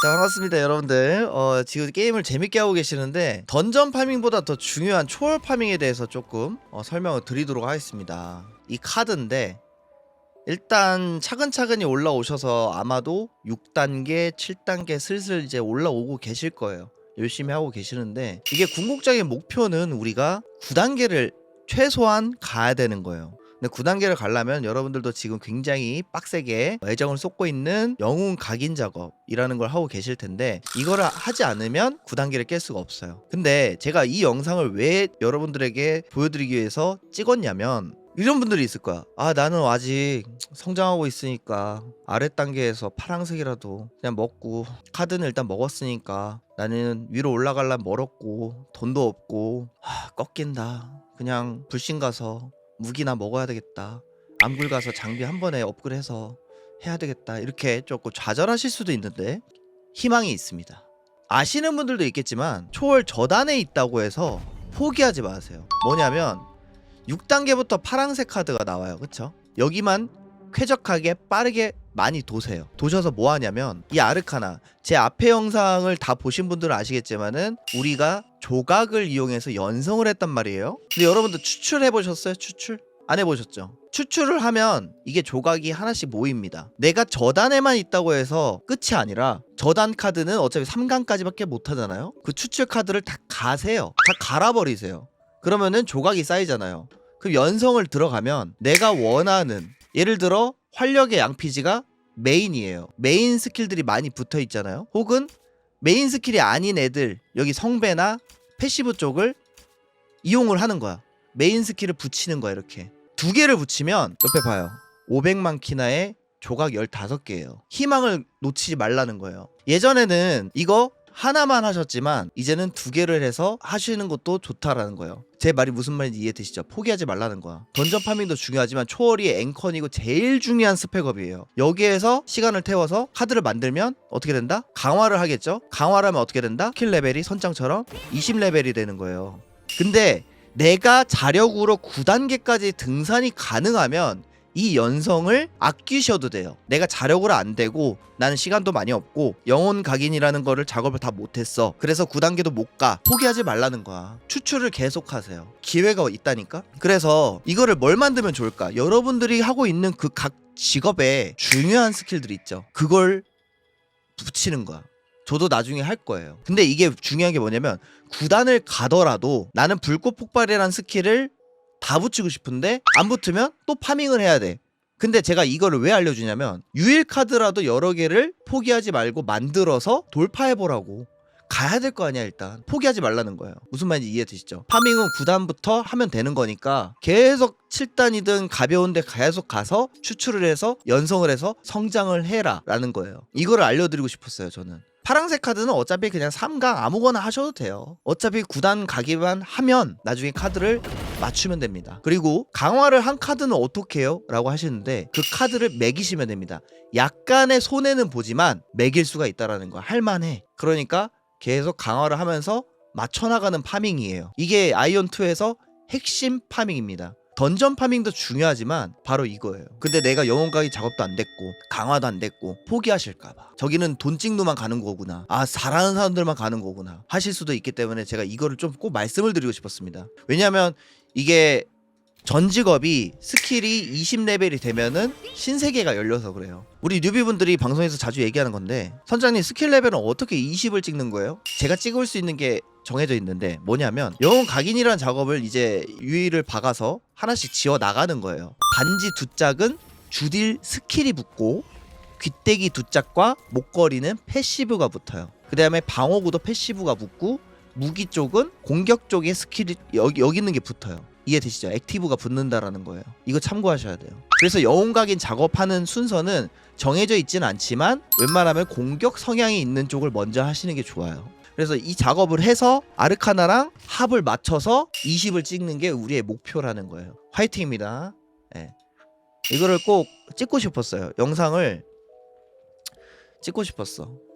자 반갑습니다 여러분들. 어, 지금 게임을 재밌게 하고 계시는데 던전 파밍보다 더 중요한 초월 파밍에 대해서 조금 어, 설명을 드리도록 하겠습니다. 이 카드인데 일단 차근차근히 올라오셔서 아마도 6단계 7단계 슬슬 이제 올라오고 계실 거예요. 열심히 하고 계시는데 이게 궁극적인 목표는 우리가 9단계를 최소한 가야 되는 거예요 근데 9단계를 가려면 여러분들도 지금 굉장히 빡세게 애정을 쏟고 있는 영웅 각인 작업이라는 걸 하고 계실 텐데 이거를 하지 않으면 9단계를 깰 수가 없어요. 근데 제가 이 영상을 왜 여러분들에게 보여드리기 위해서 찍었냐면 이런 분들이 있을 거야. 아, 나는 아직 성장하고 있으니까 아래 단계에서 파랑색이라도 그냥 먹고 카드는 일단 먹었으니까 나는 위로 올라갈란 멀었고 돈도 없고 하, 꺾인다. 그냥 불신 가서 무기나 먹어야 되겠다. 암굴 가서 장비 한 번에 업글해서 해야 되겠다. 이렇게 조금 좌절하실 수도 있는데 희망이 있습니다. 아시는 분들도 있겠지만 초월 저단에 있다고 해서 포기하지 마세요. 뭐냐면 6단계부터 파란색 카드가 나와요. 그쵸? 여기만 쾌적하게 빠르게 많이 도세요. 도셔서 뭐 하냐면 이 아르카나 제 앞에 영상을 다 보신 분들은 아시겠지만은 우리가 조각을 이용해서 연성을 했단 말이에요. 근데 여러분들 추출해 보셨어요? 추출? 안 해보셨죠? 추출을 하면 이게 조각이 하나씩 모입니다. 내가 저단에만 있다고 해서 끝이 아니라 저단 카드는 어차피 3강까지밖에 못 하잖아요. 그 추출 카드를 다 가세요. 다 갈아버리세요. 그러면은 조각이 쌓이잖아요. 그럼 연성을 들어가면 내가 원하는 예를 들어 활력의 양피지가 메인이에요. 메인 스킬들이 많이 붙어 있잖아요. 혹은 메인 스킬이 아닌 애들 여기 성배나 패시브 쪽을 이용을 하는 거야. 메인 스킬을 붙이는 거야 이렇게. 두 개를 붙이면 옆에 봐요. 500만 키나에 조각 15개예요. 희망을 놓치지 말라는 거예요. 예전에는 이거 하나만 하셨지만 이제는 두 개를 해서 하시는 것도 좋다라는 거예요. 제 말이 무슨 말인지 이해되시죠? 포기하지 말라는 거야. 던전 파밍도 중요하지만 초월이 앵컨이고 제일 중요한 스펙업이에요. 여기에서 시간을 태워서 카드를 만들면 어떻게 된다? 강화를 하겠죠? 강화를 하면 어떻게 된다? 킬 레벨이 선장처럼 20레벨이 되는 거예요. 근데 내가 자력으로 9단계까지 등산이 가능하면 이 연성을 아끼셔도 돼요. 내가 자력으로 안 되고 나는 시간도 많이 없고 영혼 각인이라는 거를 작업을 다 못했어. 그래서 9단계도 못 가. 포기하지 말라는 거야. 추출을 계속하세요. 기회가 있다니까. 그래서 이거를 뭘 만들면 좋을까? 여러분들이 하고 있는 그 각 직업에 중요한 스킬들 있죠. 그걸 붙이는 거야. 저도 나중에 할 거예요. 근데 이게 중요한 게 뭐냐면 9단을 가더라도 나는 불꽃 폭발이라는 스킬을 다 붙이고 싶은데 안 붙으면 또 파밍을 해야 돼. 근데 제가 이거를 왜 알려주냐면 유일 카드라도 여러 개를 포기하지 말고 만들어서 돌파해보라고. 가야 될 거 아니야 일단. 포기하지 말라는 거예요. 무슨 말인지 이해되시죠? 파밍은 9단부터 하면 되는 거니까 계속 7단이든 가벼운데 계속 가서 추출을 해서 연성을 해서 성장을 해라 라는 거예요. 이거를 알려드리고 싶었어요 저는. 파란색 카드는 어차피 그냥 3강 아무거나 하셔도 돼요. 어차피 9단 가기만 하면 나중에 카드를 맞추면 됩니다 그리고 강화를 한 카드는 어떻게 해요? 라고 하시는데 그 카드를 매기시면 됩니다 약간의 손해는 보지만 매길 수가 있다라는 거 할만해 그러니까 계속 강화를 하면서 맞춰나가는 파밍이에요. 이게 아이온2에서 핵심 파밍입니다. 던전 파밍도 중요하지만 바로 이거예요. 근데 내가 영혼 가기 작업도 안 됐고 강화도 안 됐고 포기하실까봐 저기는 돈 찍누만 가는 거구나. 아 잘하는 사람들만 가는 거구나. 하실 수도 있기 때문에 제가 이거를 좀 꼭 말씀을 드리고 싶었습니다. 왜냐하면 이게 전 직업이 스킬이 20레벨이 되면은 신세계가 열려서 그래요. 우리 뉴비분들이 방송에서 자주 얘기하는 건데 선장님 스킬 레벨은 어떻게 20을 찍는 거예요? 제가 찍을 수 있는 게 정해져 있는데 뭐냐면 영혼 각인이라는 작업을 이제 유의를 박아서 하나씩 지어 나가는 거예요. 반지 두 짝은 주딜 스킬이 붙고 귀때기 두 짝과 목걸이는 패시브가 붙어요. 그 다음에 방어구도 패시브가 붙고 무기 쪽은 공격 쪽에 스킬이 여기 여기 있는 게 붙어요. 이해되시죠? 액티브가 붙는다라는 거예요. 이거 참고하셔야 돼요. 그래서 영웅각인 작업하는 순서는 정해져 있지는 않지만 웬만하면 공격 성향이 있는 쪽을 먼저 하시는 게 좋아요. 그래서 이 작업을 해서 아르카나랑 합을 맞춰서 20을 찍는 게 우리의 목표라는 거예요. 화이팅입니다. 예. 이거를 꼭 찍고 싶었어요. 영상을 찍고 싶었어.